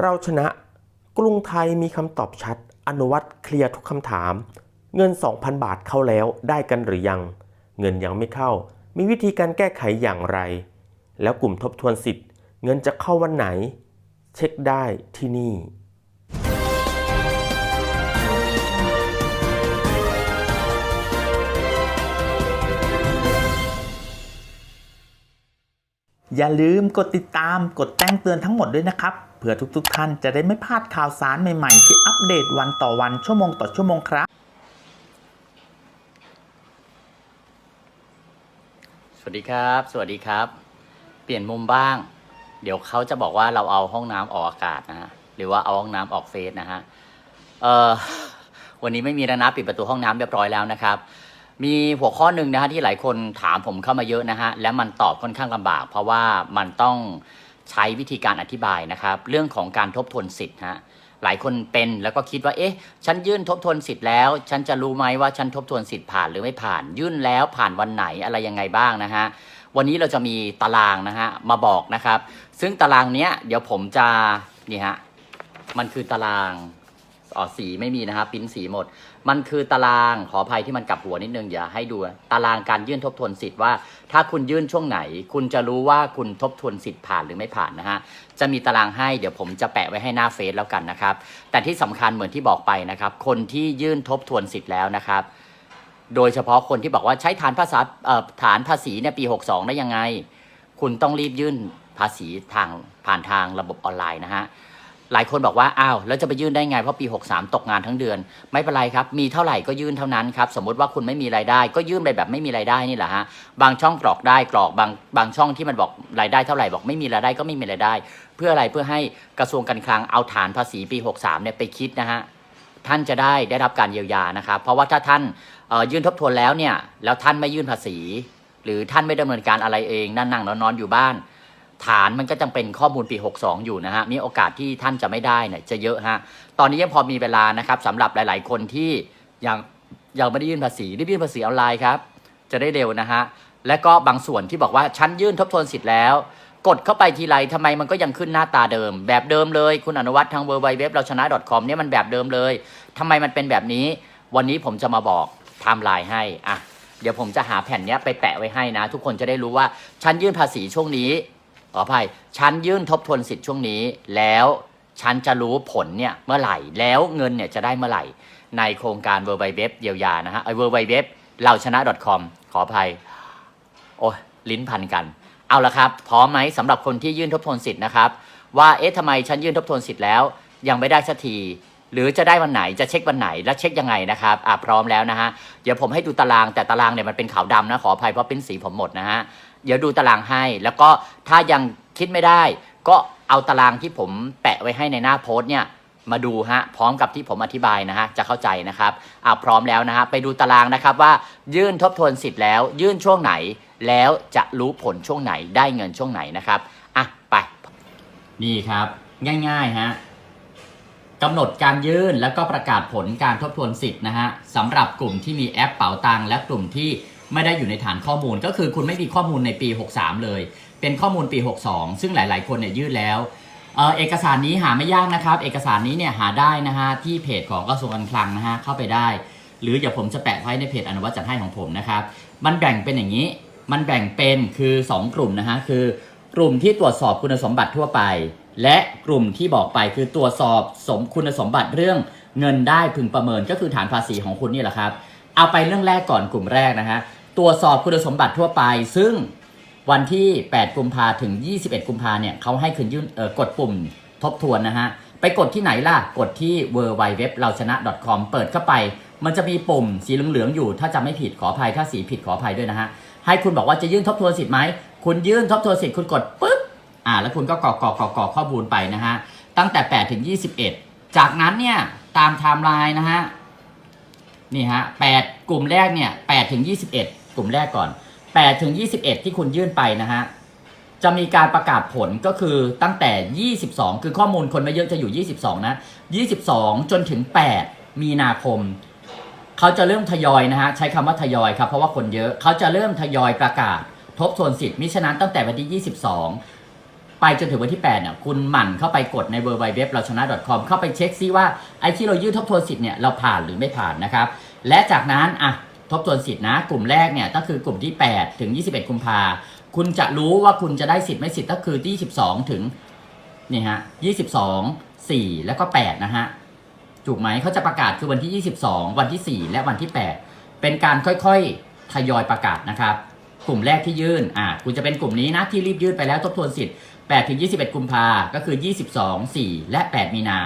เราชนะกรุงไทยมีคำตอบชัด อนุวัตเคลียร์ทุกคำถาม เงิน 2,000 บาทเข้าแล้วได้กันหรือยัง เงินยังไม่เข้า มีวิธีการแก้ไขอย่างไร แล้วกลุ่มทบทวนสิทธิ์ เงินจะเข้าวันไหน เช็คได้ที่นี่อย่าลืมกดติดตามกดแจ้งเตือนทั้งหมดด้วยนะครับ เพื่อทุกๆทท่านจะได้ไม่พลาดข่าวสารใหม่ๆ ที่อัปเดตวันต่อวันชั่วโมงต่อชั่วโมงครับ สวัสดีครับ สวัสดีครับ เปลี่ยนมุมบ้าง เดี๋ยวเขาจะบอกว่าเราเอาห้องน้ำออกอากาศนะฮะหรือว่าเอาห้องน้ำออกเฟซนะฮะเอ่อวันนี้ไม่มีแล้วนะปิดประตูห้องน้ำเรียบร้อยแล้วนะครับมีหัวข้อหนึ่งนะฮะที่หลายคนถามผมเข้ามาเยอะนะฮะและมันตอบค่อนข้างลำบาก เพราะว่ามันต้อง ใช้วิธีการอธิบายนะครับ เรื่องของการทบทวนสิทธิ์ฮะหลายคนเป็นแล้วก็คิดว่า เอ๊ะ ฉันยื่นทบทวนสิทธิ์แล้ว ฉันจะรู้ไหมว่าฉันทบทวนสิทธิ์ผ่านหรือไม่ผ่าน ยื่นแล้วผ่านวันไหนอะไรยังไงบ้างนะฮะ วันนี้เราจะมีตารางนะฮะมาบอกนะครับ ซึ่งตารางเนี้ยเดี๋ยวผมจะนี่ฮะ มันคือตาราง อ๋อสีไม่มีนะครับปิ้นสีหมด มันคือตารางขออภัยที่มันกลับหัวนิดนึงเดี๋ยวให้ดู ตารางการยื่นทบทวนสิทธิ์ว่า ถ้าคุณยื่นช่วงไหน คุณจะรู้ว่าคุณทบทวนสิทธิ์ผ่านหรือไม่ผ่านนะฮะจะมีตารางให้เดี๋ยวผมจะแปะไว้ให้หน้าเฟซแล้วกันนะครับแต่ที่สำคัญเหมือนที่บอกไปนะครับคนที่ยื่นทบทวนสิทธิ์แล้วนะครับโดยเฉพาะคนที่บอกว่าใช้ฐานภาษาฐานภาษีเนี่ยปี 62 ได้ยังไง คุณต้องรีบยื่นภาษีทางผ่านทางระบบออนไลน์นะฮะ หลายคนบอกว่าอ้าวแล้วจะไปยื่นได้ไงเพราะปี 63 ตกงานทั้งเดือน ไม่เป็นไรครับ มีเท่าไหร่ก็ยื่นเท่านั้นครับ สมมติว่าคุณไม่มีรายได้ ก็ยื่นไปแบบไม่มีรายได้นี่แหละฮะบางช่องกรอกได้กรอกบางบางช่องที่มันบอกรายได้เท่าไหร่บอกไม่มีรายได้ก็ไม่มีรายได้ เพื่ออะไรเพื่อให้กระทรวงการคลังเอาฐานภาษีปี 63เนี่ยไปคิดนะฮะท่านจะได้ได้รับการเยียวยานะครับ เพราะว่าถ้าท่านยื่นทบทวนแล้วเนี่ยแล้วท่านไม่ยื่นภาษี หรือท่านไม่ดำเนินการอะไรเองนั่งนั่งนอนนอนอยู่บ้าน ฐานมันก็จังเป็นข้อมูลปี 62 อยู่นะฮะ มีโอกาสที่ท่านจะไม่ได้เนี่ยจะเยอะฮะ ตอนนี้ยังพอมีเวลานะครับสำหรับหลาย ๆ คนที่ยังยังไม่ได้ยื่นภาษีรีบยื่นภาษีออนไลน์ครับ จะได้เร็วนะฮะ และก็บางส่วนที่บอกว่าฉันยื่นทบทวนสิทธิ์แล้ว กดเข้าไปทีไรทำไมมันก็ยังขึ้นหน้าตาเดิม แบบเดิมเลย คุณอนุวัฒน์ทาง w w w เราชนะ .com เนี่ยมันแบบเดิมเลยทำไมมันเป็นแบบนี้ วันนี้ผมจะมาบอกไทม์ไลน์ให้อะเดี๋ยวผมจะหาแผ่นเนี้ยไปแปะไว้ให้นะ ทุกคนจะได้รู้ว่าฉันยื่นภาษีช่วงนี้ ขออภัยฉันยื่นทบทวนสิทธิ์ช่วงนี้ แล้วฉันจะรู้ผลเนี่ยเมื่อไหร่ แล้วเงินเนี่ยจะได้เมื่อไหร่ ในโครงการ w w w เยียวยานะฮะ w w w เราชนะ .com ขออภัย โอ้ยลิ้นพันกัน เอาละครับ พร้อมไหมสำหรับคนที่ยื่นทบทวนสิทธิ์นะครับ ว่าเอ๊ะทำไมฉันยื่นทบทวนสิทธิ์แล้ว ยังไม่ได้สักทีหรือจะได้วันไหนจะเช็ควันไหนและเช็คยังไงนะครับอะพร้อมแล้วนะฮะเดี๋ยวผมให้ดูตารางแต่ตารางเนี่ยมันเป็นขาวดำนะขออภัยเพราะเป็นสีผมหมดนะฮะ เดี๋ยวดูตารางให้ แล้วก็ถ้ายังคิดไม่ได้ ก็เอาตารางที่ผมแปะไว้ให้ในหน้าโพสต์เนี่ยมาดูฮะพร้อมกับที่ผมอธิบายนะฮะจะเข้าใจนะครับอ่าพร้อมแล้วนะฮะไปดูตารางนะครับว่ายื่นทบทวนสิทธิ์แล้ว ยื่นช่วงไหนแล้วจะรู้ผลช่วงไหนได้เงินช่วงไหนนะครับอะไปนี่ครับ ง่ายๆฮะกำหนดการยื่นแล้วก็ประกาศผลการทบทวนสิทธิ์นะฮะสำหรับกลุ่มที่มีแอปเป๋าตังค์และกลุ่มที่ ไม่ได้อยู่ในฐานข้อมูล ก็คือคุณไม่มีข้อมูลในปี 63 เลย เป็นข้อมูลปี 62 ซึ่งหลาย ๆ คนเนี่ยยื่นแล้วเออเอกสารนี้หาไม่ยากนะครับ เอกสารนี้เนี่ยหาได้นะฮะที่เพจของกระทรวงการคลังนะฮะเข้าไปได้ หรือเดี๋ยวผมจะแปะไว้ในเพจอนุวัตจัดให้ของผมนะครับ มันแบ่งเป็นอย่างนี้ มันแบ่งเป็นคือ 2 กลุ่มนะฮะคือกลุ่มที่ตรวจสอบคุณสมบัติทั่วไป และกลุ่มที่บอกไปคือตรวจสอบสมคุณสมบัติเรื่องเงินได้พึงประเมินก็คือฐานภาษีของคุณนี่แหละครับ เอาไปเรื่องแรกก่อนกลุ่มแรกนะฮะ ตรวจสอบคุณสมบัติทั่วไป ซึ่งวันที่ 8 กุมภาถึง 21 กุมภาเนี่ยเขาให้คืนยื่นเอ่อกดปุ่มทบทวนนะฮะ ไปกดที่ไหนล่ะ กดที่ w w w เราชนะ .com เปิดเข้าไป มันจะมีปุ่มสีเหลืองๆอยู่ ถ้าจำไม่ผิดขออภัย ถ้าสีผิดขออภัยด้วยนะฮะ ให้คุณบอกว่าจะยื่นทบทวนสิทธิ์ไหม คุณยื่นทบทวนสิทธิ์คุณกดปุ๊บ อ่า แล้วคุณก็กรอกกรอกกรอกกรอกข้อมูลไปนะฮะ ตั้งแต่ 8 ถึง 21 จากนั้นเนี่ยตามไทม์ไลน์นะฮะ นี่ฮะ 8 กลุ่มแรกเนี่ย 8 ถึง 21 กลุ่มแรกก่อน8ถึง 21 ที่คุณยื่นไปนะฮะ จะมีการประกาศผลก็คือตั้งแต่ 22 คือข้อมูลคนไม่เยอะจะอยู่ 22 นะ 22 จนถึง 8 มีนาคม เขาจะเริ่มทยอยนะฮะ ใช้คำว่าทยอยครับ เพราะว่าคนเยอะ เขาจะเริ่มทยอยประกาศ ทบทวนสิทธิ์มิฉะนั้นตั้งแต่วันที่ 22 ไปจนถึงวันที่ 8 เนี่ย คุณหมั่นเข้าไปกดใน w w w เราชนะ .com เข้าไปเช็คซิว่าไอ้ที่เรายื่นทบทวนสิทธิ์เนี่ยเราผ่านหรือไม่ผ่านนะครับ และจากนั้นอะ ทบทวนสิทธินะ กลุ่มแรกเนี่ยก็คือกลุ่มที่ 8 ถึง 21 กุมภาคุณจะรู้ว่าคุณจะได้สิทธิ์ไม่สิทธิ์ก็คือที่22 ถึงนี่ฮะ22 4 แล้วก็ 8 นะฮะถูกไหมเขาจะประกาศคือวันที่ 22 วันที่ 4 และวันที่ 8 เป็นการค่อยๆทยอยประกาศนะครับกลุ่มแรกที่ยื่นอ่าคุณจะเป็นกลุ่มนี้นะที่รีบยื่นไปแล้วทบทวนสิทธิ์8ถึง21 กุมภาก็คือ 22 4 และ 8 มีนา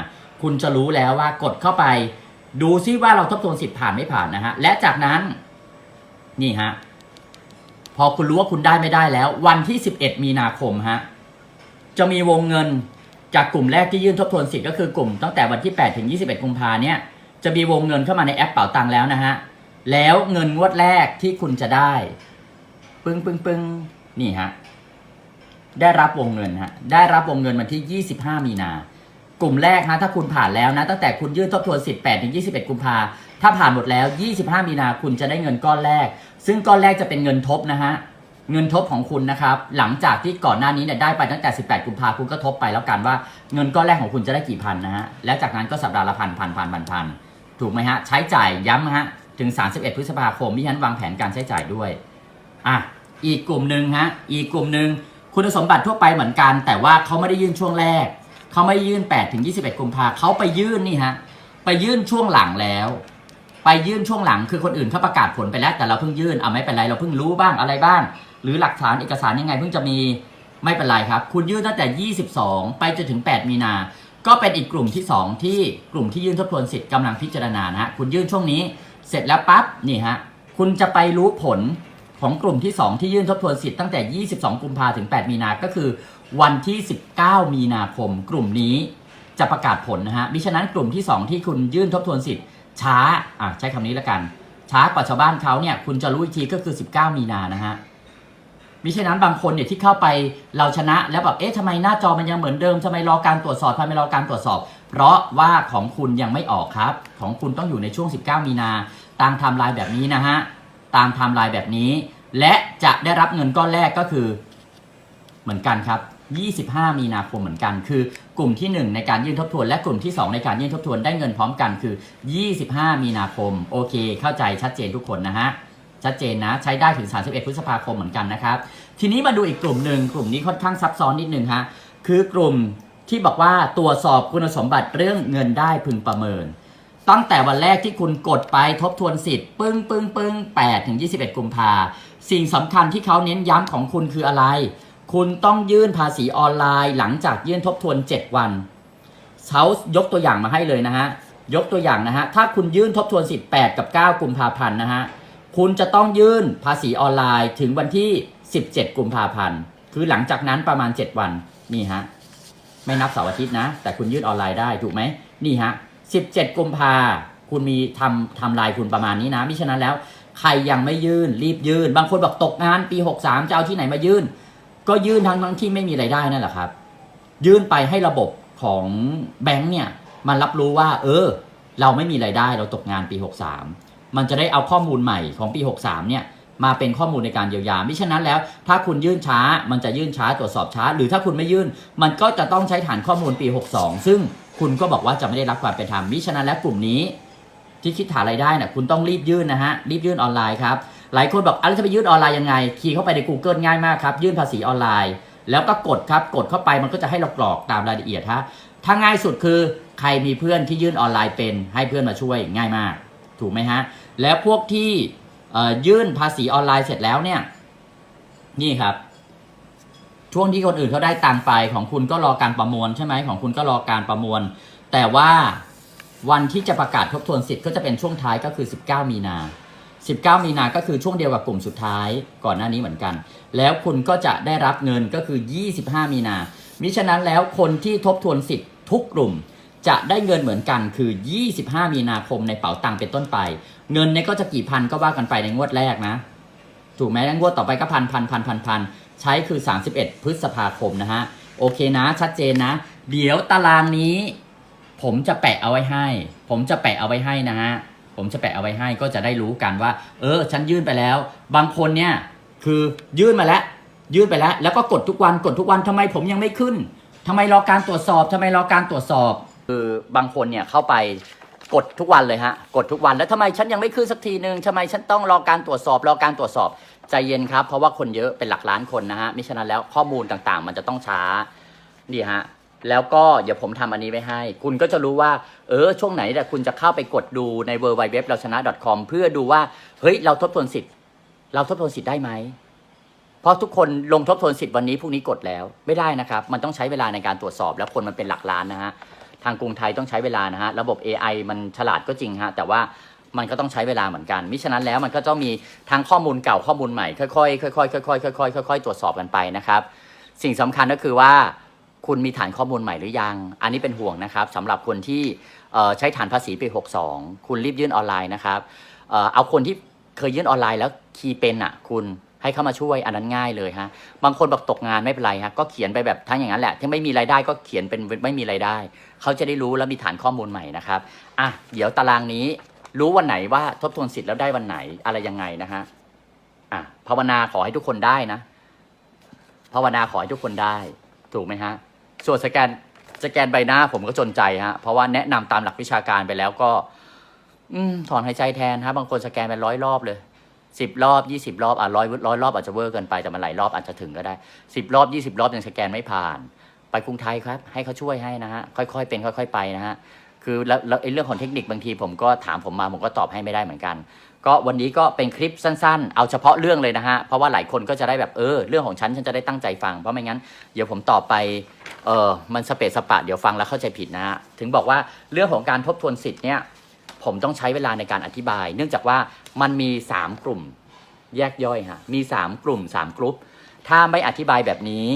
คุณจะรู้แล้วว่ากดเข้าไป ดูซิว่าเราทบทวนสิทธิ์ผ่านไม่ผ่านนะฮะ และจากนั้น นี่ฮะ พอคุณรู้ว่าคุณได้ไม่ได้แล้ว วันที่ 11 มีนาคมฮะ จะมีวงเงินจากกลุ่มแรกที่ยื่นทบทวนสิทธิ์ก็คือกลุ่มตั้งแต่วันที่ 8 ถึง 21 กุมภาเนี่ย จะมีวงเงินเข้ามาในแอปเป๋าตังค์แล้วนะฮะ แล้วเงินงวดแรกที่คุณจะได้ ปึ้งปึ้งปึ้งนี่ฮะ ได้รับวงเงินฮะ ได้รับวงเงินวันที่ 25 มีนา กลุ่มแรกฮะถ้าคุณผ่านแล้วนะ ตั้งแต่คุณยื่นทบทวนสิทธิ์8ถึง21 กุมภาถ้าผ่านหมดแล้ว 25 มีนาคุณจะได้เงินก้อนแรก ซึ่งก้อนแรกจะเป็นเงินทบนะฮะเงินทบของคุณนะครับหลังจากที่ก่อนหน้านี้เนี่ยได้ไปตั้งแต่ 18 กุมภาคุณก็ทบไปแล้วกันว่าเงินก้อนแรกของคุณจะได้กี่พันนะฮะและจากนั้นก็สัปดาห์ละพันพันพันพันพันถูกไหมฮะใช้จ่ายย้ำฮะถึง 31 พฤษภาคมที่ฉันวางแผนการใช้จ่ายด้วยอะอีกกลุ่มหนึ่งฮะอีกกลุ่มหนึ่งคุณสมบัติทั่วไปเหมือนกัน แต่ว่าเขาไม่ได้ยื่นช่วงแรก เขาไม่ยื่น8ถึง21กุมภาเขาไปยื่นนี่ฮะไปยื่นช่วงหลังแล้ว ไปยื่นช่วงหลังคือคนอื่นเขาประกาศผลไปแล้ว แต่เราเพิ่งยื่นเอาไม่เป็นไรเราเพิ่งรู้บ้างอะไรบ้าง หรือหลักฐานเอกสารยังไงเพิ่งจะมีไม่เป็นไรครับ คุณยื่นตั้งแต่ 22 ไปจนถึง 8 มีนา ก็เป็นอีกกลุ่มที่ 2 ที่กลุ่มที่ยื่นทบทวนสิทธิ์กำลังพิจารณานะฮะคุณยื่นช่วงนี้ เสร็จแล้วปั๊บนี่ฮะคุณจะไปรู้ผล ของกลุ่มที่ 2 ที่ยื่นทบทวนสิทธิ์ตั้งแต่ 22 กุมภาถึง 8 มีนาก็คือ วันที่ 19 มีนาคม กลุ่มนี้จะประกาศผลนะฮะมิฉะนั้นกลุ่มที่ 2 ที่คุณยื่นทบทวนสิทธิ์ช้าอะใช้คำนี้ล้วกัน ช้ากว่าชาวบ้านเขาเนี่ยคุณจะรู้อีกทีก็คือ 19 มีนานะฮะมิฉะนั้นบางคนเนี่ยที่เข้าไปเราชนะแล้วแบบเอ๊ะทำไมหน้าจอมันยังเหมือนเดิมทำไมรอการตรวจสอบทำไมรอการตรวจสอบ เพราะว่าของคุณยังไม่ออกครับ ของคุณต้องอยู่ในช่วง 19 มีนา ตามไทม์ไลน์แบบนี้นะฮะตามไทม์ไลน์แบบนี้ และจะได้รับเงินก้อนแรกก็คือเหมือนกันครับ 25 มีนาคมเหมือนกัน คือกลุ่มที่ 1 ในการยื่นทบทวน และกลุ่มที่ 2 ในการยื่นทบทวนได้เงินพร้อมกันคือ 25 มีนาคม โอเค เข้าใจชัดเจนทุกคนนะฮะชัดเจนนะใช้ได้ถึง 31 พฤษภาคมเหมือนกันนะครับ ทีนี้มาดูอีกกลุ่มหนึ่งกลุ่มนี้ค่อนข้างซับซ้อนนิดนึงฮะคือกลุ่มที่บอกว่าตรวจสอบคุณสมบัติเรื่องเงินได้พึงประเมิน ตั้งแต่วันแรกที่คุณกดไปทบทวนสิทธิ์ปึ้งปึ้งปึ้ง8ถึง 21 กุมภา สิ่งสำคัญที่เขาเน้นย้ำของคุณคืออะไร คุณต้องยื่นภาษีออนไลน์ หลังจากยื่นทบทวน 7 วันเขายกตัวอย่างมาให้เลยนะฮะ ยกตัวอย่างนะฮะ ถ้าคุณยื่นทบทวนสิทธิ์8กับ 9 กุมภาพันธ์นะฮะ คุณจะต้องยื่นภาษีออนไลน์ถึงวันที่ 17 กุมภาพันธ์ คือหลังจากนั้นประมาณ 7 วัน นี่ฮะ ไม่นับเสาร์อาทิตย์นะ แต่คุณยื่นออนไลน์ได้ถูกไหม นี่ฮะ 17 กุมภาคุณมีทำทำลายคุณประมาณนี้นะมิฉะนั้นแล้ว ใครยังไม่ยื่นรีบยื่น บางคนบอกตกงานปี 63จะเอาที่ไหนมายื่น ก็ยื่นทั้งทั้งที่ไม่มีไรายได้นั่นแหละครับ ยื่นไปให้ระบบของแบงค์เนี่ยมันรับรู้ว่า เออ เราไม่มีไรายได้เราตกงานปี 63 มันจะได้เอาข้อมูลใหม่ของปี 63เนี่ยมาเป็นข้อมูลในการเยียวยามิฉะนั้นแล้ว ถ้าคุณยื่นช้า มันจะยื่นช้าตรวจสอบช้า หรือถ้าคุณไม่ยื่น มันก็จะต้องใช้ฐานข้อมูลปี 62 ซึ่งคุณก็บอกว่าจะไม่ได้รับความเป็นธรรมมิฉะนั้นแล้วกลุ่มนี้ ที่คิดหารายได้เนี่ยคุณต้องรีบยื่นนะฮะรีบยื่นออนไลน์ครับหลายคนบอกอะไรจะไปยื่นออนไลน์ยังไง คีย์เข้าไปใน Google ง่ายมากครับ ยื่นภาษีออนไลน์ แล้วก็กดครับกดเข้าไปมันก็จะให้เรากรอกตามรายละเอียดฮะถ้าง่ายสุดคือใครมีเพื่อนที่ยื่นออนไลน์เป็น ให้เพื่อนมาช่วยง่ายมาก ถูกไหมฮะแล้วพวกที่ยื่นภาษีออนไลน์เสร็จแล้วเนี่ยนี่ครับ ช่วงที่คนอื่นเขาได้ตังไปของคุณก็รอการประมวลใช่ไหมของคุณก็รอการประมวล แต่ว่า วันที่จะประกาศทบทวนสิทธิ์ก็จะเป็นช่วงท้ายก็คือ 19 มีนา 19 มีนาก็คือช่วงเดียวกับกลุ่มสุดท้ายก่อนหน้านี้เหมือนกัน แล้วคุณก็จะได้รับเงินก็คือ 25 มีนามิฉะนั้นแล้วคนที่ทบทวนสิทธิ์ทุกกลุ่ม จะได้เงินเหมือนกันคือ 25 มีนาคมในเป๋าตังค์เป็นต้นไป เงินเนี่ยก็จะกี่พันก็ว่ากันไปในงวดแรกนะ ถูกไหมงวดต่อไปก็พันพันพันพันพันใช้คือ 31 พฤษภาคมนะฮะ โอเคนะ ชัดเจนนะ เดี๋ยวตารางนี้ ผมจะแปะเอาไว้ให้ ผมจะแปะเอาไว้ให้นะฮะ ผมจะแปะเอาไว้ให้ก็จะได้รู้กันว่า เออ ฉันยื่นไปแล้ว บางคนเนี่ย คือยื่นมาแล้ว ยื่นไปแล้ว แล้วก็กดทุกวัน กดทุกวันทำไมผมยังไม่ขึ้นทำไมรอการตรวจสอบทำไมรอการตรวจสอบ คือบางคนเนี่ยเข้าไปกดทุกวันเลยฮะ กดทุกวัน แล้วทำไมฉันยังไม่ขึ้นสักทีหนึ่งทำไมฉันต้องรอการตรวจสอบ รอการตรวจสอบ ใจเย็นครับ เพราะว่าคนเยอะเป็นหลักล้านคนนะฮะ มิฉะนั้นแล้วข้อมูลต่างๆ มันจะต้องช้า นี่ฮะ แล้วก็เดี๋ยวผมทำอันนี้ไว้ให้ คุณก็จะรู้ว่า เออ ช่วงไหนแต่คุณจะเข้าไปกดดูใน w w w เราชนะ .com เพื่อดูว่า เฮ้ย เราทบทวนสิทธิ์ เราทบทวนสิทธิ์ได้ไหม เพราะทุกคนลงทบทวนสิทธิ์วันนี้พรุ่งนี้กดแล้ว ไม่ได้นะครับ มันต้องใช้เวลาในการตรวจสอบ แล้วคนมันเป็นหลักล้านนะฮะ ทางกรุงไทยต้องใช้เวลานะฮะ ระบบ AI มันฉลาดก็จริงฮะ แต่ว่ามันก็ต้องใช้เวลาเหมือนกัน มิฉะนั้นแล้วมันก็ต้องมีทั้งข้อมูลเก่าข้อมูลใหม่ ค่อยๆค่อยๆค่อยๆค่อยๆค่อยๆตรวจสอบกันไปนะครับ สิ่งสำคัญก็คือว่า คุณมีฐานข้อมูลใหม่หรือยัง อันนี้เป็นห่วงนะครับสำหรับคนที่ใช้ฐานภาษีปี 62 คุณรีบยื่นออนไลน์นะครับเอเอาคนที่เคยยื่นออนไลน์แล้วคีย์เป็นอะคุณให้เข้ามาช่วยอันนั้นง่ายเลยฮะบางคนบอกตกงานไม่เป็นไรฮะก็เขียนไปแบบทั้งอย่างนั้นแหละที่ไม่มีรายได้ก็เขียนเป็นไม่มีรายได้ เขาจะได้รู้แล้วมีฐานข้อมูลใหม่นะครับอะเดี๋ยวตารางนี้รู้วันไหนว่าทบทวนสิทธิ์แล้วได้วันไหนอะไรยังไงนะฮะอะภาวนาขอให้ทุกคนได้นะ ภาวนาขอให้ทุกคนได้ ถูกไหมฮะ ส่วนสแกนสแกนใบหน้าผมก็จนใจฮะเพราะว่าแนะนำตามหลักวิชาการไปแล้วก็ อืถอนหายใจแทนฮะบางคนสแกนไปร้อยรอบเลยสิบรอบยี่สิบรอบอะร้อยร้อยรอบอาจจะเวอร์เกินไปแต่มันหลายรอบอาจจะถึงก็ได้สิบรอบยี่สิบรอบยังสแกนไม่ผ่าน ไปกรุงไทยครับ ให้เขาช่วยให้นะฮะค่อยๆเป็นค่อย ๆ ไปนะฮะคือแล้วแล้วไอ้เรื่องของเทคนิคบางทีผมก็ถามผมมาผมก็ตอบให้ไม่ได้เหมือนกัน ก็วันนี้ก็เป็นคลิปสั้นๆ เอาเฉพาะเรื่องเลยนะฮะ เพราะว่าหลายคนก็จะได้แบบเออเรื่องของฉันฉันจะได้ตั้งใจฟัง เพราะไม่งั้นเดี๋ยวผมตอบไปเออมันสเปซสปะเดี๋ยวฟังแล้วเข้าใจผิดนะฮะ ถึงบอกว่าเรื่องของการทบทวนสิทธิ์เนี่ยผมต้องใช้เวลาในการอธิบาย เนื่องจากว่ามันมี 3 กลุ่มแยกย่อยฮะ มี 3 กลุ่ม 3 กลุ่มถ้าไม่อธิบายแบบนี้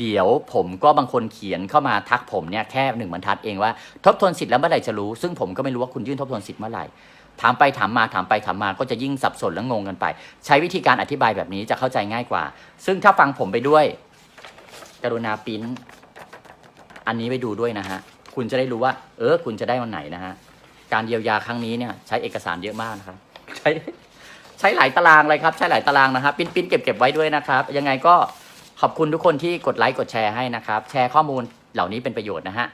เดี๋ยวผมก็บางคนเขียนเข้ามาทักผมเนี่ยแค่หนึ่งบรรทัดเองว่าทบทวนสิทธิ์แล้วเมื่อไหร่จะรู้ ซึ่งผมก็ไม่รู้ว่าคุณยื่นทบทวนสิทธิ์เมื่อไหร่ ถามไปถามมาถามไปถามมาก็จะยิ่งสับสนและงงกันไป ใช้วิธีการอธิบายแบบนี้จะเข้าใจง่ายกว่า ซึ่งถ้าฟังผมไปด้วย กรุณาปิ้นอันนี้ไปดูด้วยนะฮะคุณจะได้รู้ว่า เออ คุณจะได้วันไหนนะฮะการเยียวยาครั้งนี้เนี่ย ใช้เอกสารเยอะมากนะครับ ใช้ใช้หลายตารางเลยครับ ใช้หลายตารางนะครับ ปิ้นปิ้นเก็บเก็บไว้ด้วยนะครับ ยังไงก็ขอบคุณทุกคนที่กดไลค์กดแชร์ให้นะครับ แชร์ข้อมูลเหล่านี้เป็นประโยชน์นะฮะ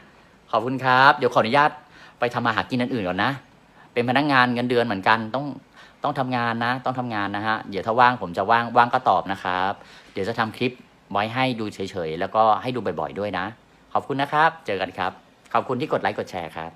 ขอบคุณครับ เดี๋ยวขออนุญาตไปทำมาหากินอันอื่นก่อนนะ เป็นพนักงานเงินเดือนเหมือนกันต้องต้องทำงานนะ ต้องทำงานนะฮะเดี๋ยวถ้าว่างผมจะว่างว่างก็ตอบนะครับ เดี๋ยวจะทำคลิปไว้ให้ดูเฉยๆ แล้วก็ให้ดูบ่อยๆด้วยนะ ขอบคุณนะครับ เจอกันครับ ขอบคุณที่กดไลค์กดแชร์ครับ